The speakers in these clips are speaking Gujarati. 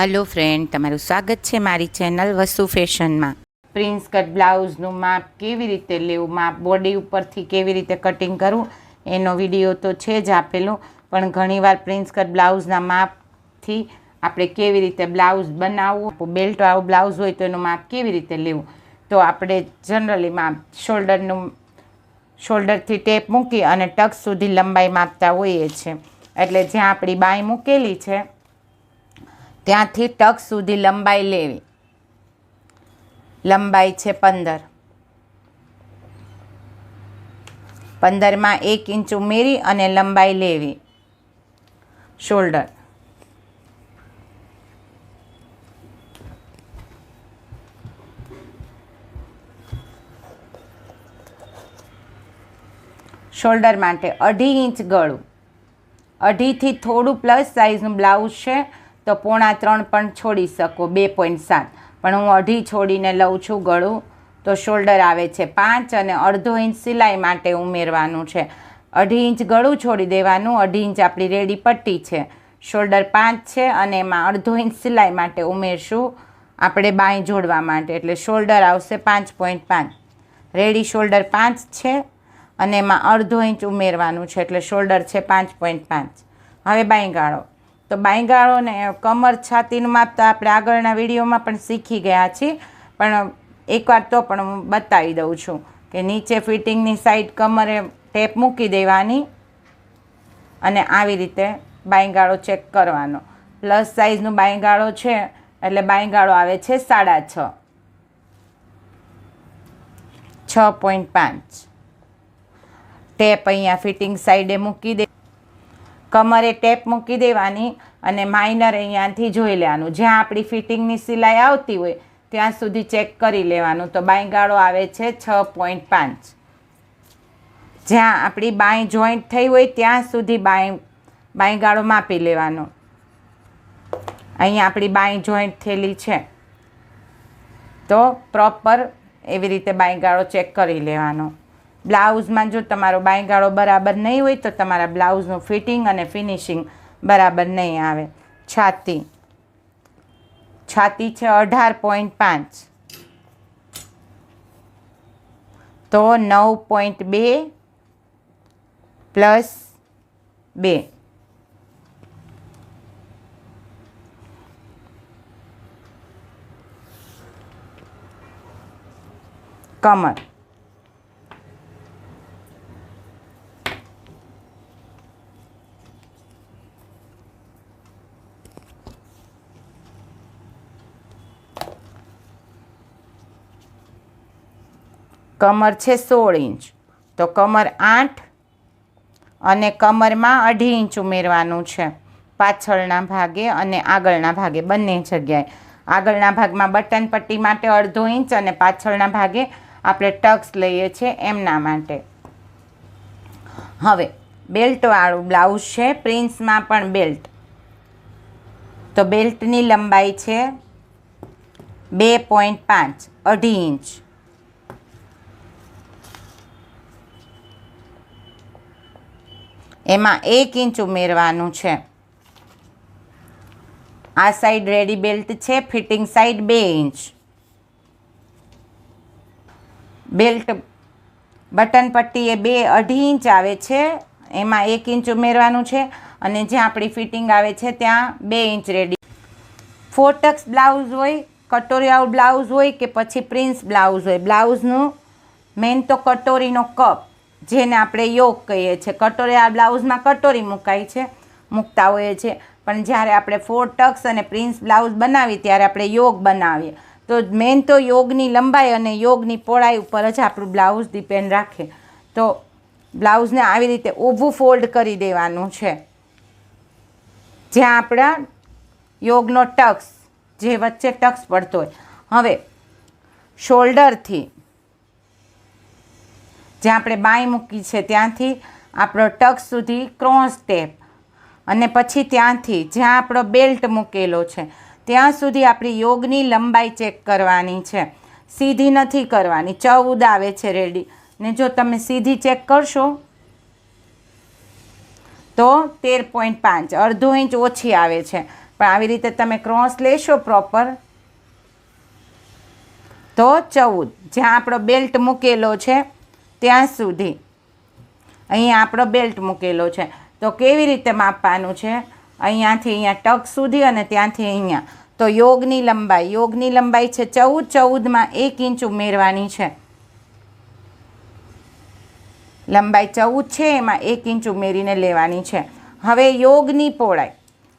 હલો ફ્રેન્ડ તમારું સ્વાગત છે મારી ચેનલ વસુ ફેશનમાં. પ્રિન્સ કટ બ્લાઉઝનું માપ કેવી રીતે લેવું, માપ બોડી ઉપરથી કેવી રીતે કટિંગ કરવું, એનો વીડિયો તો છે જ આપેલો, પણ ઘણીવાર પ્રિન્સ કટ બ્લાઉઝના માપથી આપણે કેવી રીતે બ્લાઉઝ બનાવવું બેલ્ટવાળું બ્લાઉઝ હોય તો એનું માપ કેવી રીતે લેવું, તો આપણે જનરલી માપ શોલ્ડરનું શોલ્ડરથી ટેપ મૂકી અને ટક સુધી લંબાઈ માપતા હોઈએ છીએ. એટલે જ્યાં આપણી બાંય મૂકેલી છે ત્યાંથી ટક સુધી લંબાઈ લેવી. લંબાઈ છે પંદર. પંદરમાં એક ઇંચ ઉમેરી અને લંબાઈ લેવી. શોલ્ડર. શોલ્ડર માટે અઢી ઇંચ ગળું. અઢીથી થોડું પ્લસ સાઇઝનું બ્લાઉઝ છે. તો પોણા ત્રણ પણ છોડી શકો, બે પોઈન્ટ સાત. પણ હું અઢી છોડીને લઉં છું ગળું, તો શોલ્ડર આવે છે પાંચ અને અડધો ઇંચ સિલાઈ માટે ઉમેરવાનું છે. અઢી ઇંચ ગળું છોડી દેવાનું, અઢી ઇંચ આપણી રેડી પટ્ટી છે. શોલ્ડર પાંચ છે અને એમાં અડધો ઇંચ સિલાઈ માટે ઉમેરશું આપણે બાંય જોડવા માટે, એટલે શોલ્ડર આવશે પાંચ પોઈન્ટ પાંચ. રેડી શોલ્ડર પાંચ છે અને એમાં અડધો ઇંચ ઉમેરવાનું છે, એટલે શોલ્ડર છે પાંચ પોઈન્ટ પાંચ. હવે બાંયગાળો તો બાંયગાળોને કમર છાતીનું માપ તો આપણે આગળના વિડીયોમાં પણ શીખી ગયા છીએ. પણ એકવાર તો પણ હું બતાવી દઉં છું કે નીચે ફિટિંગની સાઈડ કમરે ટેપ મૂકી દેવાની અને આવી રીતે બાંયગાળો ચેક કરવાનો. પ્લસ સાઇઝનું બાંયગાળો છે, એટલે બાંયગાળો આવે છે સાડા છ. છ પોઈન્ટ પાંચ. ટેપ અહીંયા ફિટિંગ સાઈડે મૂકી દે કમરે ટેપ મૂકી દેવાની અને માઇનર અહીંયાથી જોઈ લેવાનું. જ્યાં આપણી ફિટિંગની સિલાઈ આવતી હોય, ત્યાં સુધી ચેક કરી લેવાનું. તો બાંયગાળો આવે છે છ પોઈન્ટ પાંચ. જ્યાં આપણી બાંય જોઈન્ટ થઈ હોય, ત્યાં સુધી બાંય, બાંયગાળો માપી લેવાનો. અહીંયા આપણી બાંય જોઈન્ટ થયેલી છે. તો પ્રોપર એવી રીતે બાંયગાળો ચેક કરી લેવાનો. બ્લાઉઝમાં જો તમારો બાંયગાળો બરાબર નહીં હોય તો તમારા બ્લાઉઝનું ફિટિંગ અને ફિનિશિંગ બરાબર નહીં આવે. છાતી. છાતી છે અઢાર પોઈન્ટ પાંચ. તો નવ પોઈન્ટ બે પ્લસ બે. કમર. કમર છે સોળ ઇંચ. તો કમર આઠ અને કમરમાં અઢી ઇંચ ઉમેરવાનું છે. પાછળના ભાગે અને આગળના ભાગે બંને જગ્યાએ. આગળના ભાગમાં બટન પટ્ટી માટે અડધો ઇંચ અને પાછળના ભાગે આપણે ટક્સ લઈએ છીએ એમના માટે. હવે, બેલ્ટવાળું બ્લાઉઝ છે, પ્રિન્સમાં પણ બેલ્ટ. તો બેલ્ટની લંબાઈ છે બે પોઈન્ટ પાંચ, અઢી ઇંચ. એમાં એક ઇંચ ઉમેરવાનું છે. આ સાઈડ રેડી બેલ્ટ છે ફિટિંગ સાઈડ બે ઇંચ. બેલ્ટ બટન પટ્ટી એ બે અઢી ઇંચ આવે છે, એમાં એક ઇંચ ઉમેરવાનું છે અને જ્યાં આપણી ફિટિંગ આવે છે ત્યાં બે ઇંચ રેડી ફોટક્સ બ્લાઉઝ હોય કટોરિયાળ બ્લાઉઝ હોય કે પછી પ્રિન્સ બ્લાઉઝ હોય. બ્લાઉઝનું મેઇન તો કટોરીનો કપ જેને આપણે યોગ કહીએ છીએ. કટોરિયા બ્લાઉઝમાં કટોરી મુકાય છે, મૂકતા હોઈએ છીએ. પણ જ્યારે આપણે ફોર ટક્સ અને પ્રિન્સ બ્લાઉઝ બનાવીએ ત્યારે આપણે યોગ બનાવીએ. તો મેન તો યોગની લંબાઈ અને યોગની પહોળાઈ ઉપર જ આપણું બ્લાઉઝ ડિપેન્ડ રાખે. તો બ્લાઉઝને આવી રીતે ઊભું ફોલ્ડ કરી દેવાનું છે. જ્યાં આપણા યોગનો ટક્સ જે વચ્ચે ટક્સ પડતો હોય. હવે, શોલ્ડરથી જ્યાં આપણે બાંય મૂકી છે, ત્યાંથી આપણો ટક સુધી ક્રોસ ટેપ. અને પછી ત્યાંથી જ્યાં આપણો બેલ્ટ મૂકેલો છે, ત્યાં સુધી આપણી યોગની લંબાઈ ચેક કરવાની છે. સીધી નથી કરવાની ચૌદ આવે છે રેડી. ને જો તમે સીધી ચેક કરશો, તો તેર પોઈન્ટ પાંચ, અડધો ઇંચ ઓછી આવે છે. પણ આવી રીતે તમે ક્રોસ લેશો પ્રોપર, તો ચૌદ. જ્યાં આપણો બેલ્ટ મૂકેલો છે ત્યાં સુધી. અહીંયા આપણો બેલ્ટ મૂકેલો છે. તો કેવી રીતે માપવાનું છે? અહીંયાથી અહીંયા ટક સુધી અને ત્યાંથી અહીંયા. તો યોગની લંબાઈ. યોગની લંબાઈ છે ચૌદ. ચૌદમાં એક ઇંચ ઉમેરવાની છે. લંબાઈ ચૌદ છે, એમાં એક ઇંચ ઉમેરીને લેવાની છે. હવે યોગની પહોળાઈ.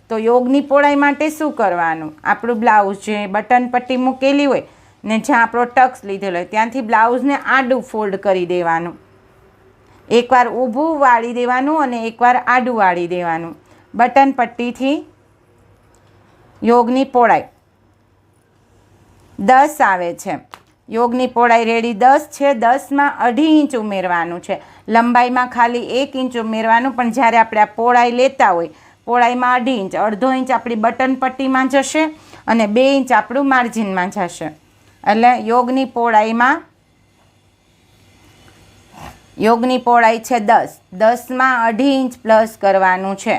તો યોગની પહોળાઈ માટે શું કરવાનું? આપણું બ્લાઉઝ જે બટન પટ્ટી મૂકેલી હોય ને જ્યાં આપણો ટક્સ લીધેલો હોય, ત્યાંથી બ્લાઉઝને આડું ફોલ્ડ કરી દેવાનું. એકવાર ઊભું વાળી દેવાનું અને એકવાર આડું વાળી દેવાનું. બટન પટ્ટીથી યોગની પહોળાઈ દસ આવે છે. યોગની પહોળાઈ રેડી દસ છે. દસમાં અઢી ઇંચ ઉમેરવાનું છે. લંબાઈમાં ખાલી એક ઇંચ ઉમેરવાનું, પણ જ્યારે આપણે આ પહોળાઈ લેતા હોય, પહોળાઈમાં અઢી ઇંચ, અડધો ઇંચ આપણી બટન પટ્ટીમાં જશે અને બે ઇંચ આપણું માર્જિનમાં જશે. એટલે યોગની પહોળાઈમાં, યોગની પહોળાઈ છે દસ. દસમાં અઢી ઇંચ પ્લસ કરવાનું છે.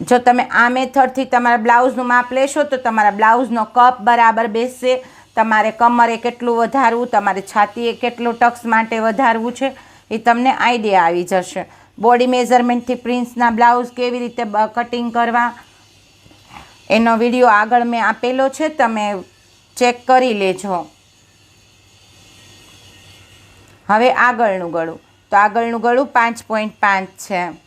જો તમે આ મેથડથી તમારા બ્લાઉઝનું માપ લેશો, તો તમારા બ્લાઉઝનો કપ બરાબર બેસશે. તમારે કમરે કેટલું વધારવું, તમારે છાતીએ કેટલું ટક્સ માટે વધારવું છે, એ તમને આઈડિયા આવી જશે. બોડી મેઝરમેન્ટથી પ્રિન્સના બ્લાઉઝ કેવી રીતે કટિંગ કરવા એનો વીડિયો આગળ મેં આપેલો છે, તમે ચેક કરી લેજો. હવે આગળનું ગળું. તો આગળનું ગળું પાંચ પોઈન્ટ પાંચ છે.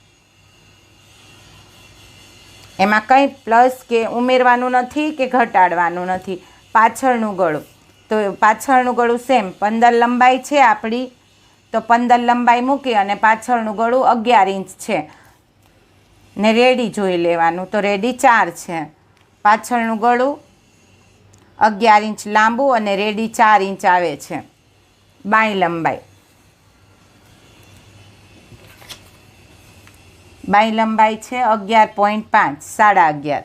એમાં કંઈ પ્લસ કે ઉમેરવાનું નથી કે ઘટાડવાનું નથી. પાછળનું ગળું. તો પાછળનું ગળું સેમ. પંદર લંબાઈ છે આપણી. તો પંદર લંબાઈ મૂકી અને પાછળનું ગળું અગિયાર ઇંચ છે. ને રેડી જોઈ લેવાનું. તો રેડી ચાર છે. પાછળનું ગળું અગિયાર ઇંચ લાંબુ અને રેડી ચાર ઇંચ આવે છે. બાય લંબાઈ. બાય લંબાઈ છે અગિયાર પોઈન્ટ પાંચ, સાડા અગિયાર.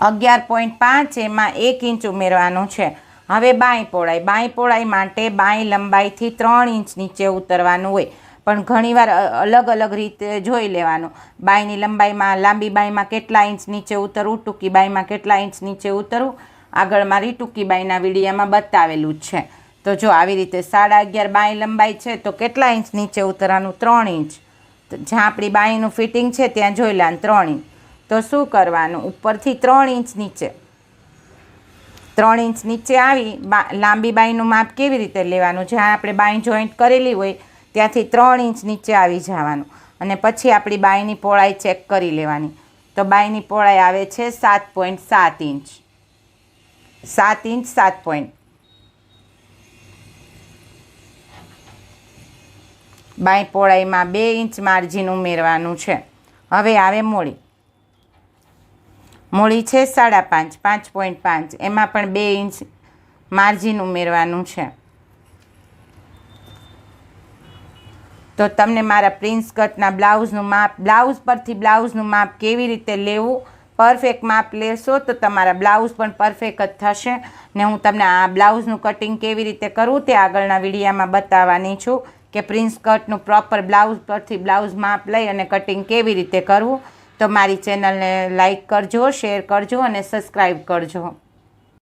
અગિયાર પોઈન્ટ પાંચ એમાં એક ઇંચ ઉમેરવાનું છે. હવે બાંય પહોળાઈ. બાંય પહોળાઈ માટે બાંય લંબાઈથી ત્રણ ઇંચ નીચે ઉતરવાનું હોય. પણ ઘણીવાર અલગ અલગ રીતે જોઈ લેવાનું. બાંયની લંબાઈમાં, લાંબી બાયમાં કેટલા ઇંચ નીચે ઉતરવું, ટૂંકી બાયમાં કેટલા ઇંચ નીચે ઉતરવું આગળ મારી ટૂંકી બાયના વિડીયામાં બતાવેલું જ છે. તો જો આવી રીતે સાડા અગિયાર બાય લંબાઈ છે, તો કેટલા ઇંચ નીચે ઉતરવાનું ત્રણ ઇંચ. જ્યાં આપણી બાંયનું ફિટિંગ છે, ત્યાં જોઈ લેવાનું ત્રણ ઇંચ. તો શું કરવાનું? ઉપરથી ત્રણ ઇંચ નીચે. ત્રણ ઇંચ નીચે આવી, બા, લાંબી બાયનું માપ કેવી રીતે લેવાનું? જ્યાં આપણે બાય જોઈન્ટ કરેલી હોય ત્યાંથી ત્રણ ઇંચ નીચે આવી જવાનું અને પછી આપણી બાયની પહોળાઈ ચેક કરી લેવાની. તો બાયની પહોળાઈ આવે છે સાત પોઈન્ટ સાત ઇંચ. સાત ઇંચ, સાત પોઈન્ટ. બાય પહોળાઈમાં બે ઇંચ માર્જિન ઉમેરવાનું છે. હવે આવે મૂળી મૂળી છે સાડા પાંચ પાંચ પોઈન્ટ પાંચ. એમાં પણ બે ઇંચ માર્જિન ઉમેરવાનું છે. તો તમને મારા પ્રિન્સ કટના બ્લાઉઝનું માપ, બ્લાઉઝ પરથી બ્લાઉઝનું માપ કેવી રીતે લેવું, પરફેક્ટ માપ લેશો તો તમારા બ્લાઉઝ પણ પરફેક્ટ જ થશે. ને હું તમને આ બ્લાઉઝનું કટિંગ કેવી રીતે કરવું તે આગળના વિડીયામાં બતાવવાની છું કે પ્રિન્સ કટનું પ્રોપર બ્લાઉઝ પરથી બ્લાઉઝ માપ લઈ અને કટિંગ કેવી રીતે કરવું. તો મારી ચેનલને લાઇક કરજો, શેર કરજો અને સબસ્ક્રાઈબ કરજો.